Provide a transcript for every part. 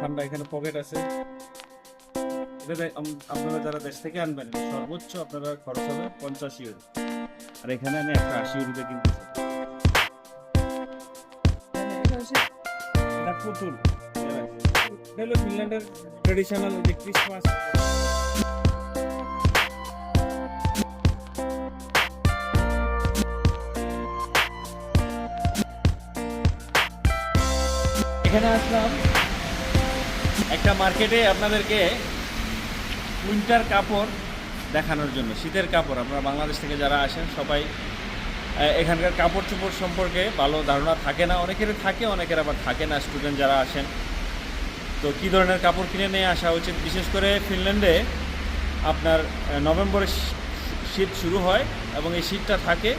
ঠান্ডা এখানে পকেট আছে। আপনারা যারা দেশ থেকে আনবেন সর্বোচ্চ আপনারা খরচ হবে পঞ্চাশ ইউরো। আর এখানে আমি একটা আশি ইউরোতে কিনতেছি এটা পুতুল। এটা হলো ফিনল্যান্ডের ট্রেডিশনাল যে ক্রিসমাস এখানে আসলাম। একটা মার্কেটে আপনাদেরকে উইন্টার কাপড় দেখানোর জন্য, শীতের কাপড়। আপনারা বাংলাদেশ থেকে যারা আসেন, সবাই এখানকার কাপড় চোপড় সম্পর্কে ভালো ধারণা থাকে না। অনেকের থাকে, অনেকের আবার থাকে না, স্টুডেন্ট যারা আসেন। তো কী ধরনের কাপড় কিনে নিয়ে আসা উচিত? বিশেষ করে ফিনল্যান্ডে আপনার নভেম্বরে শীত শুরু হয় এবং এই শীতটা থাকে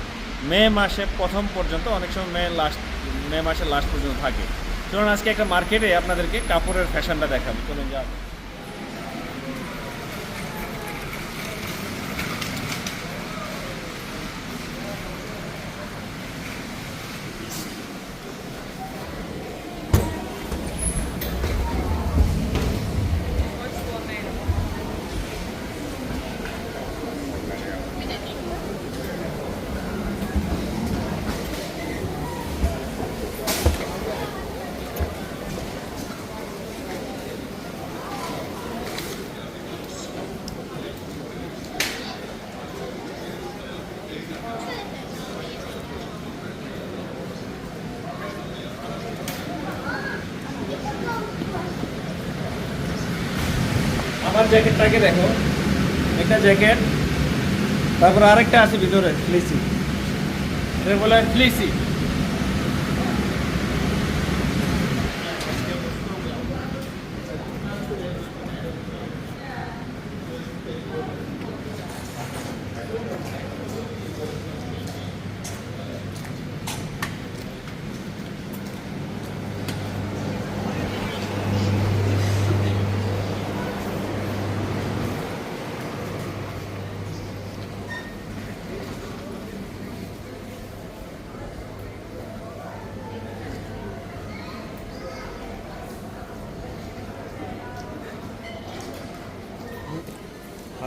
মে মাসে প্রথম পর্যন্ত। অনেক সময় মে লাস্ট, মে মাসের লাস্ট পর্যন্ত থাকে। চলুন আজকে একটা মার্কেটে আপনাদেরকে কাপড়ের ফ্যাশনটা দেখাবো। চলুন যা আমার জ্যাকেটটাকে দেখো। একটা জ্যাকেট তারপর আরেকটা আছে ভিতরে ফ্লিসি এটা বলে ফ্লিসি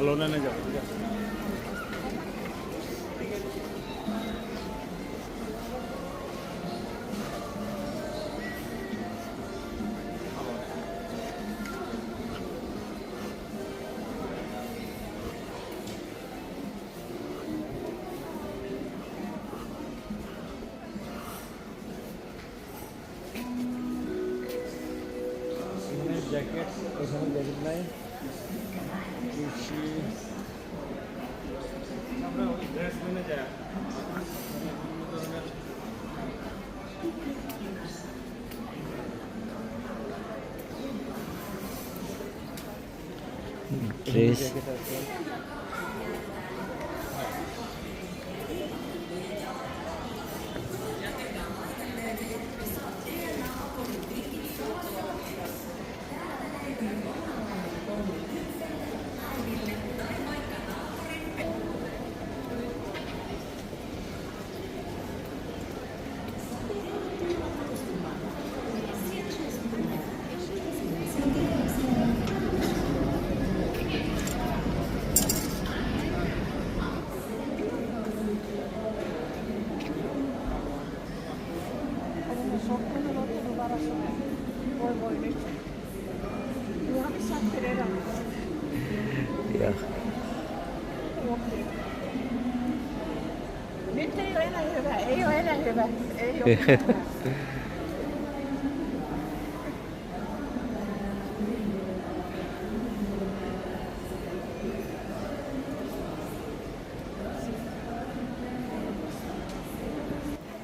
ভালো না যাব ঠিক আছে জ্যাকেট ওখানে জ্যাকেট নাই বেশি আমরা ওই dress Nyt ei ole enää hyvä, ei ole enää hyvä. Ei ole.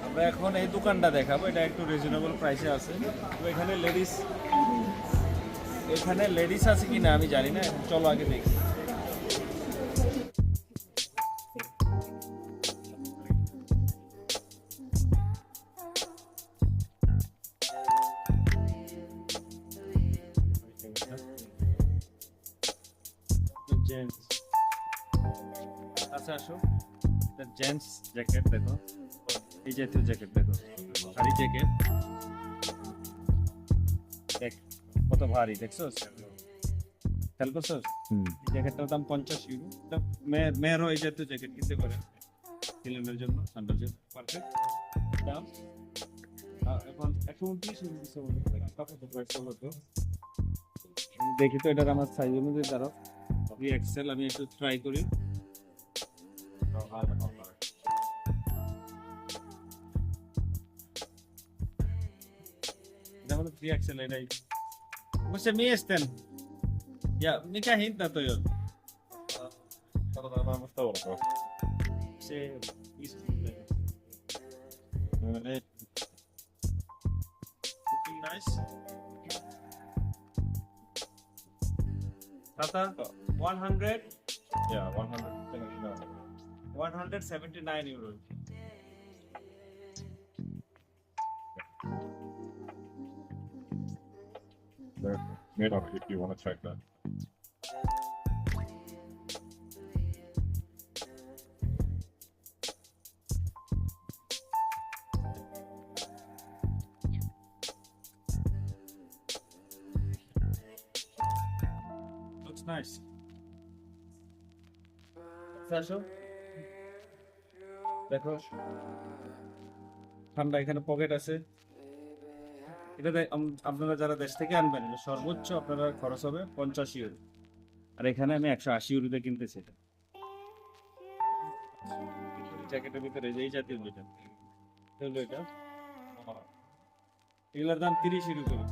আমরা এখন এই দোকানটা দেখাবো এটা একটু রিজনেবল প্রাইসে আছে তো এখানে লেডিস এখানে লেডিস আছে কি না আমি জানি না চলো আগে দেখি আসো। এটা জেন্টস জ্যাকেট দেখো। এই জাতীয় জ্যাকেট দেখো। ভারী জ্যাকেট দেখ কত ভারী দেখছ খেয়াল করছ এই জ্যাকেটটার দাম পঞ্চাশ ইউরো মেয়েরও এই জাতীয় জ্যাকেট কিনতে পারে। ছেলেমেয়ের জন্য ঠান্ডার জন্য। পারফেক্ট দাম? এখন একশো উনত্রিশ আমি দেখি তো এটার আমার সাইজ অনুযায়ী দাঁড়াও। থ্রি এক্সেল আমি একটু ট্রাই করি। Mitä on välttämättä. Mitä? Onko se miesten? Ja mikä hinta toi on? Katsotaan vähän vasta ulkoa. Se iskille. No niin. Looking nice. Tata, 100? Yeah, 100. 179 euros. They're made of if you want to check that. Looks nice. আসো দেখো। ঠান্ডা এখানে pocket আছে। এটা আপনারা যারা দেশ থেকে আনবেন সর্বোচ্চ আপনারা খরচ হবে পঞ্চাশ ইউরো আর এখানে আমি একশো আশি ইউরোতে কিনতেছি এটা। জ্যাকেটের ভিতরে এই জাতীয় যেটা হলো এটা। এগুলোর দাম তিরিশ ইউরো করে।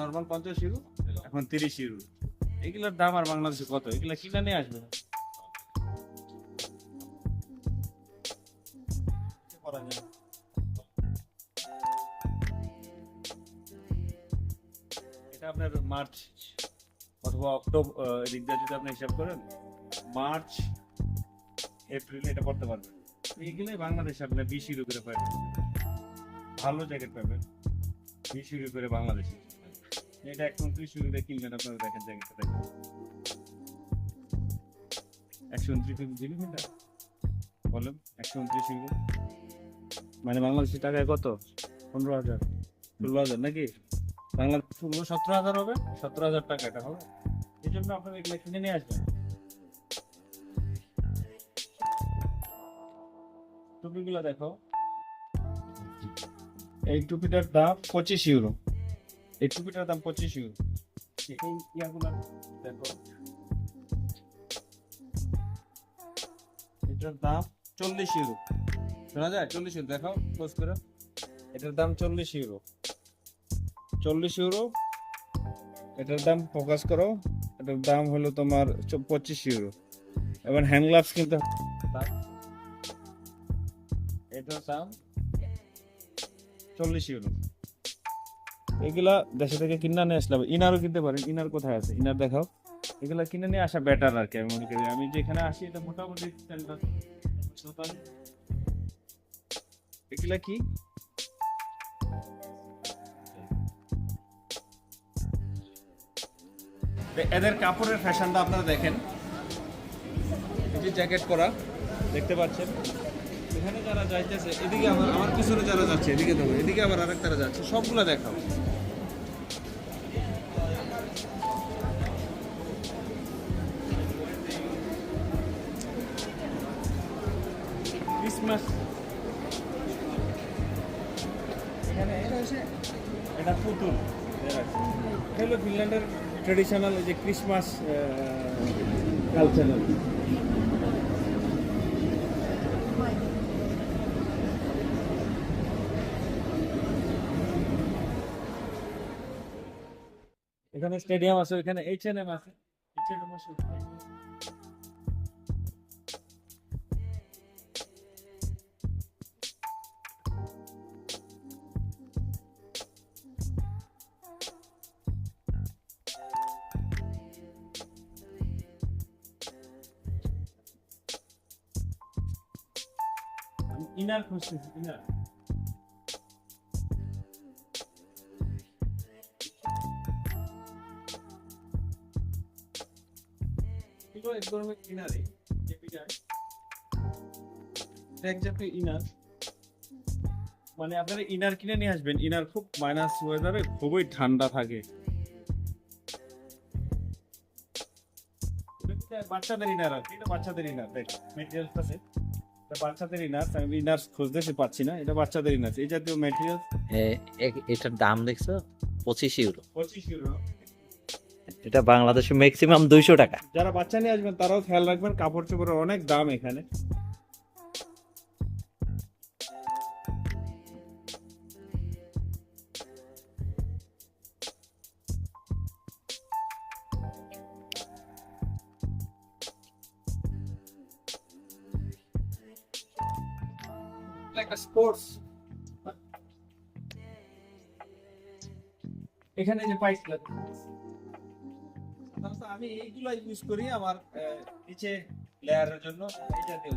নর্মাল পঞ্চাশ ইউরো এখন তিরিশ ইউরো এগুলোর দাম আর বাংলাদেশে কত? এগুলো কিনা নিয়ে আসবে। মার্চ, অথবা অক্টোবর এদিক দিয়ে যদি আপনি হিসাব করেন, মার্চ, এপ্রিল এটা করতে পারবেন। এইগুলো বাংলাদেশে আপনি বিশ ইউরো করে পাবেন। ভালো জ্যাকেট পাবেন। বিশ ইউরো করে বাংলাদেশে। এটা এক উনত্রিশ ইউরোতে কিনবেন আপনারা দেখেন জ্যাকেটটা দেখেন। একশো উনত্রিশ ইউরো দিলেন এটা বলেন, একশো উনত্রিশ ইউরো। মানে বাংলাদেশের টাকায় কত? পনেরো হাজার। ষোলো হাজার নাকি? বাংলা ষোলো সতেরো হাজার হবে সতেরো হাজার টাকা এটা হবে। এই জন্য আপনারা এগুলো কিনে নিয়ে আসবেন। টুপিগুলো দেখো। এই টুপিটার দাম পঁচিশ ইউরো। এই টুপিটার দাম পঁচিশ ইউরো। এই ইয়াগুলো দেখো। এটার দাম চল্লিশ ইউরো। শোনা যায়? চল্লিশ ইউরো। দেখো ক্লোজ করে। এটার দাম চল্লিশ ইউরো। চল্লিশ ইউরো এটার দাম ফোকাস করো। এটার দাম হলো তোমার পঁচিশ ইউরো এবার হ্যান্ড গ্লাভস কিনতে। এটার দাম চল্লিশ ইউরো এগুলা দেশে থেকে কিনা নিয়ে আসলাম ইনারও কিনতে পারেন। ইনার কোথায় আছে? ইনার দেখাও। এগুলা কিনে নিয়ে আসা বেটার আর কি, আমি মনে করি। আমি যেখানে আসি, এটা মোটামুটি। এগুলা কি? এদের কাপড়ের ফ্যাশনটা আপনারা দেখেন। এই জ্যাকেট পরা, দেখতে পাচ্ছেন। এখানে যারা যাইতেছে, এদিকে আমার আমার পিছনে যারা যাচ্ছে, এদিকে দেখো, এদিকে আবার আরেক তারা যাচ্ছে, সবগুলো দেখাও। ক্রিসমাস এখানে এটা পুতুল। ফিনল্যান্ডের ট্রেডিশনাল যে ক্রিসমাস কালচারাল এখানে স্টেডিয়াম আছে এখানে এইচ আছে। এইচ আছে। ইনার খুঁজতেছি, ইনার। এগুলো মানে আপনারা ইনার কিনে নিয়ে আসবেন, ইনার খুব মাইনাস ওয়েদারে খুবই ঠান্ডা থাকে। বাচ্চাদের ইনার আর বাচ্চাদের ইনার, দেখ মেটেরিয়ালস আছে এটা বাচ্চাদের ইনার আমি ইনার খুঁজতেছি পাচ্ছি না। এটা বাচ্চাদের এই জাতীয় এটার দাম দেখছ? পঁচিশ ইউরো পঁচিশ ইউরো এটা বাংলাদেশে ম্যাক্সিমাম দুইশো টাকা। যারা বাচ্চা নিয়ে আসবেন তারাও খেয়াল রাখবেন কাপড় চোপড়ের অনেক দাম এখানে। এখানে যে পাইপ সাধারণত আমি এইগুলো ইউজ করি আমার নিচে লেয়ারের জন্য এই জাতীয়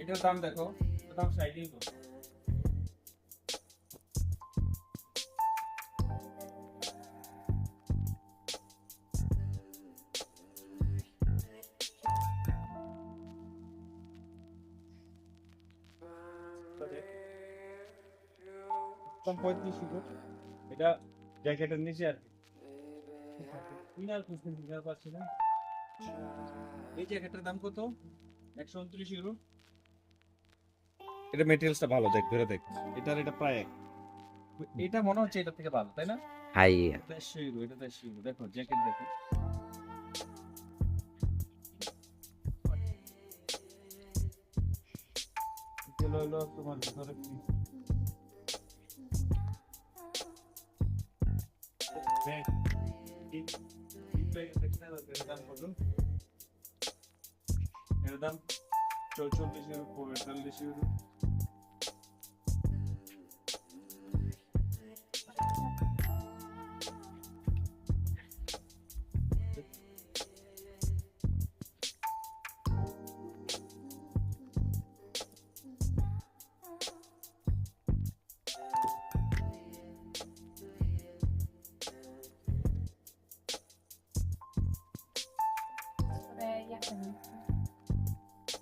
এটার দাম দেখো দাম ইউরো পঁয়ত্রিশ ইউরো এটা জ্যাকেটের নিচে আর কি। না। এই জ্যাকেটের দাম কত? একশো উনত্রিশ ইউরো এটা মেটেরিয়ালসটা ভালো দেখ ধরে দেখ। এটার এটা প্রায় এক। এটা মনে হচ্ছে এটা থেকে ভালো তাই না? হাই। দেড়শো ইউরো এটা দেড়শো ইউরো দেখো জ্যাকেট দেখো। হলো তোমার ভিতরে এর দাম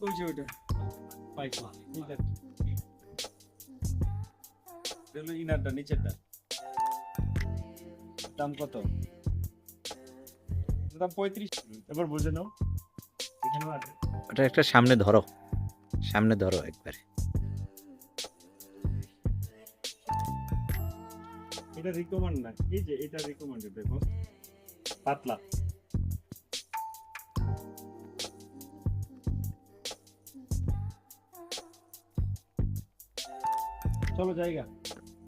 ওই যে ওইটা? পাইপলা। এটা ইনারটা নিচেরটা। দাম কত? দাম পঁয়ত্রিশ। এবার বুঝে নাও। ওটা একটা সামনে ধরো। সামনে ধরো একবারে। এটা রিকমেন্ড না। এই যে এটা রিকমেন্ডেড দেখো। পাতলা। চলো জায়গা।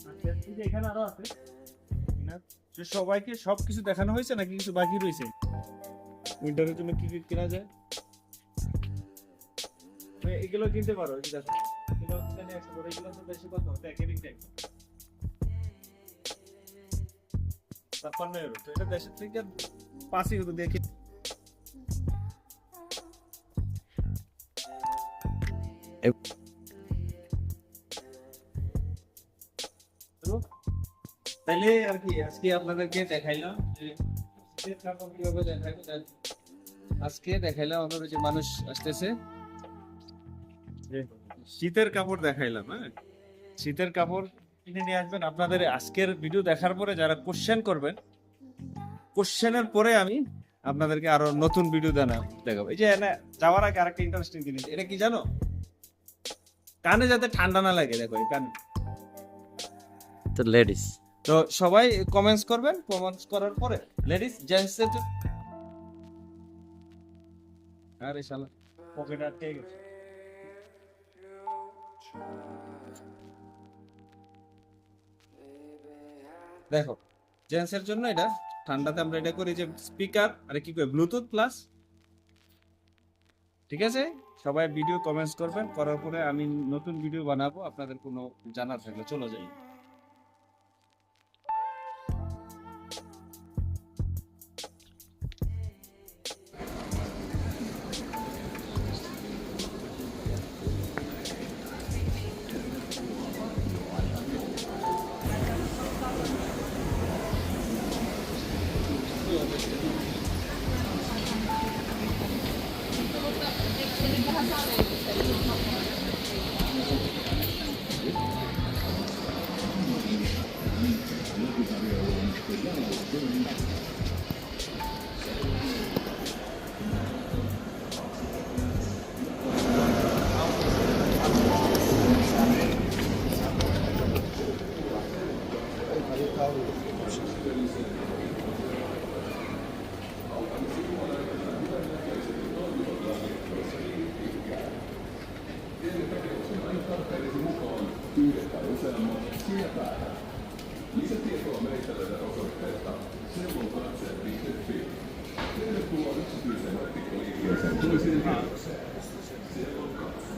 আচ্ছা, এখানে আরও আছে। না? যে সবাইকে সবকিছু দেখানো হয়েছে নাকি কিছু বাকি রয়েছে? উইন্টারের জন্য কি কি কেনা যায়? এগুলো কিনতে পারো দেখো। এগুলো এগুলো তো বেশি কত প্যাকেটিং ট্যাগ ছাপ্পান্ন ইউরো তো এটা দেশের থেকে পাঁচ ইউরো দিয়ে কিনে- তাইলে আর কি আজকে আপনাদেরকে দেখাইলাম যে কীভাবে আজকে দেখাইলাম আমাদের যে মানুষ আসতেছে। শীতের কাপড় দেখাইলাম হ্যাঁ? শীতের কাপড় কিনে নিয়ে আসবেন। আপনাদের আজকের ভিডিও দেখার পরে যারা কোশ্চেন করবেন কোশ্চেনের পরে আমি আপনাদেরকে আরও নতুন ভিডিও দেনা দেখাবো। এই যে এনে যাওয়ার আগে আরেকটা ইন্টারেস্টিং জিনিস এটা কি জানো? কানে যাতে ঠান্ডা না লাগে দেখো এই কানে। তো লেডিস তো সবাই কমেন্টস করবেন কমেন্টস করার পরে লেডিস জেন্টস এর আরে শালা পকেট আটকে গেছে। দেখো জেন্টস এর জন্য এটা, ঠান্ডাতে আমরা এটা করি যে স্পিকার আর কি কই ব্লুটুথ প্লাস ঠিক আছে? সবাই ভিডিও কমেন্টস করবেন, করার পরে আমি নতুন ভিডিও বানাবো, আপনাদের কোনো জানার থাকলে চলে যাই। Lisätietoa meitälöiden osoitteesta selluntaatse.fi. Tervetuloa yksityiseen ottikuliikkeeseen toiseen vieraseen. Selluntaatse.